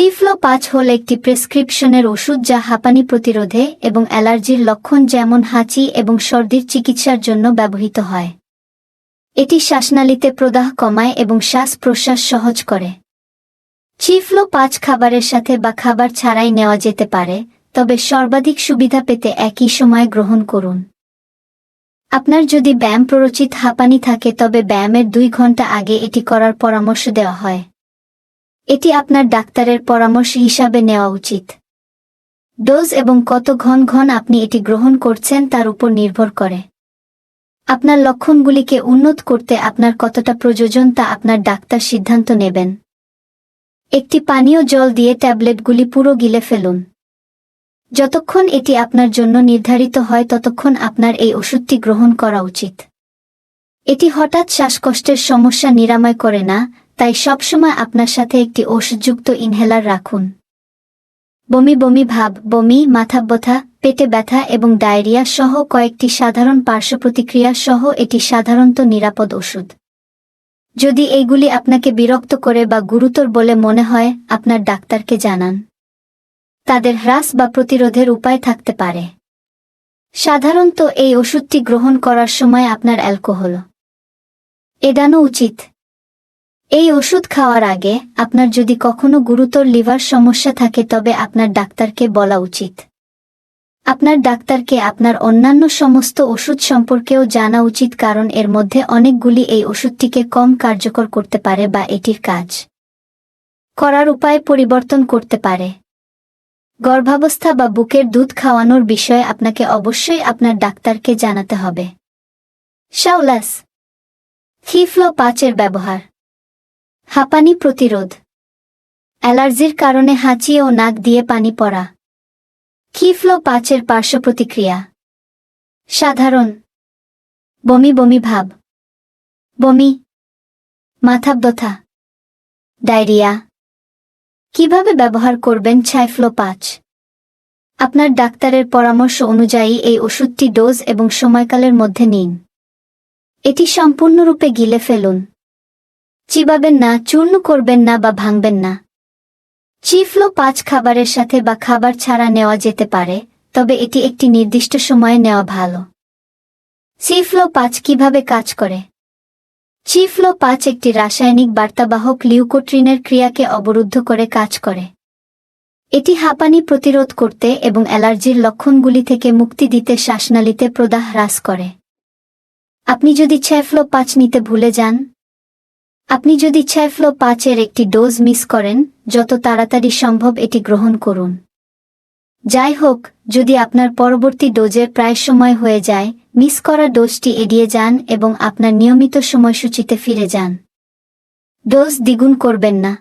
ফিফ্লো পাঁচ হল একটি প্রেসক্রিপশনের ওষুধ যা হাঁপানি প্রতিরোধে এবং অ্যালার্জির লক্ষণ যেমন হাঁচি এবং সর্দির চিকিৎসার জন্য ব্যবহৃত হয়। এটি শ্বাসনালীতে প্রদাহ কমায় এবং শ্বাস প্রশ্বাস সহজ করে। চিফ্লো পাঁচ খাবারের সাথে বা খাবার ছাড়াই নেওয়া যেতে পারে, তবে সর্বাধিক সুবিধা পেতে একই সময় গ্রহণ করুন। আপনার যদি ব্যায়াম প্ররোচিত হাঁপানি থাকে তবে ব্যায়ামের দুই ঘণ্টা আগে এটি করার পরামর্শ দেওয়া হয়। এটি আপনার ডাক্তারের পরামর্শ হিসাবে নেওয়া উচিত। ডোজ এবং কত ঘন ঘন আপনি এটি গ্রহণ করছেন তার উপর নির্ভর করে। আপনার লক্ষণগুলিকে উন্নত করতে আপনার কতটা প্রয়োজন তা আপনার ডাক্তার সিদ্ধান্ত নেবেন। একটি পানীয় জল দিয়ে ট্যাবলেটগুলি পুরো গিলে ফেলুন। যতক্ষণ এটি আপনার জন্য নির্ধারিত হয় ততক্ষণ আপনার এই ওষুধটি গ্রহণ করা উচিত। এটি হঠাৎ শ্বাসকষ্টের সমস্যা নিরাময় করে না তাই সবসময় আপনার সাথে একটি ওষুধযুক্ত ইনহেলার রাখুন। বমি বমি ভাব, বমি, মাথা ব্যথা, পেটে ব্যথা এবং ডায়রিয়া সহ কয়েকটি সাধারণ পার্শ্ব প্রতিক্রিয়া সহ এটি সাধারণত নিরাপদ ওষুধ। যদি এইগুলি আপনাকে বিরক্ত করে বা গুরুতর বলে মনে হয়, আপনার ডাক্তারকে জানান। তাদের হ্রাস বা প্রতিরোধের উপায় থাকতে পারে। সাধারণত এই ওষুধটি গ্রহণ করার সময় আপনার অ্যালকোহল। এড়ানো উচিত। এই ওষুধ খাওয়ার আগে আপনার যদি কখনো গুরুতর লিভার সমস্যা থাকে, তবে আপনার ডাক্তারকে বলা উচিত। আপনার ডাক্তারকে আপনার অন্যান্য সমস্ত ওষুধ সম্পর্কেও জানা উচিত, কারণ এর মধ্যে অনেকগুলি এই ওষুধটিকে কম কার্যকর করতে পারে বা এটির কাজ করার উপায় পরিবর্তন করতে পারে। গর্ভাবস্থা বা বুকের দুধ খাওয়ানোর বিষয়ে আপনাকে অবশ্যই আপনার ডাক্তারকে জানাতে হবে। শাওলাস, হিফ্লো পাঁচের ব্যবহার। হাঁপানি প্রতিরোধ। অ্যালার্জির কারণে হাঁচি ও নাক দিয়ে পানি পড়া। খিফ্লো পাঁচের পার্শ্ব প্রতিক্রিয়া। সাধারণ। বমি বমি ভাব। বমি। মাথা ব্যথা ডায়রিয়া। কীভাবে ব্যবহার করবেন ছাইফ্লো পাঁচ? আপনার ডাক্তারের পরামর্শ অনুযায়ী এই ওষুধটি ডোজ এবং সময়কালের মধ্যে নিন। এটি সম্পূর্ণরূপে গিলে ফেলুন। চিবাবেন না, চূর্ণ করবেন না বা ভাঙবেন না। চিফলো পাঁচ খাবারের সাথে বা খাবার ছাড়া নেওয়া যেতে পারে, তবে এটি একটি নির্দিষ্ট সময়ে নেওয়া ভালো। চিফলো পাঁচ কীভাবে কাজ করে? চিফলো পাঁচ একটি রাসায়নিক বার্তাবাহক লিউকোট্রিনের ক্রিয়াকে অবরুদ্ধ করে কাজ করে। এটি হাঁপানি প্রতিরোধ করতে এবং অ্যালার্জির লক্ষণগুলি থেকে মুক্তি দিতে শ্বাসনালীতে প্রদাহ হ্রাস করে। আপনি যদি ছ্যাফ্লো পাঁচ নিতে ভুলে যান আপনি যদি ছ্যাফ্লো পাঁচের একটি ডোজ মিস করেন, যত তাড়াতাড়ি সম্ভব এটি গ্রহণ করুন। যাই হোক, যদি আপনার পরবর্তী ডোজের প্রায় সময় হয়ে যায়, মিস করা ডোজটি এড়িয়ে যান এবং আপনার নিয়মিত সময়সূচিতে ফিরে যান। ডোজ দ্বিগুণ করবেন না।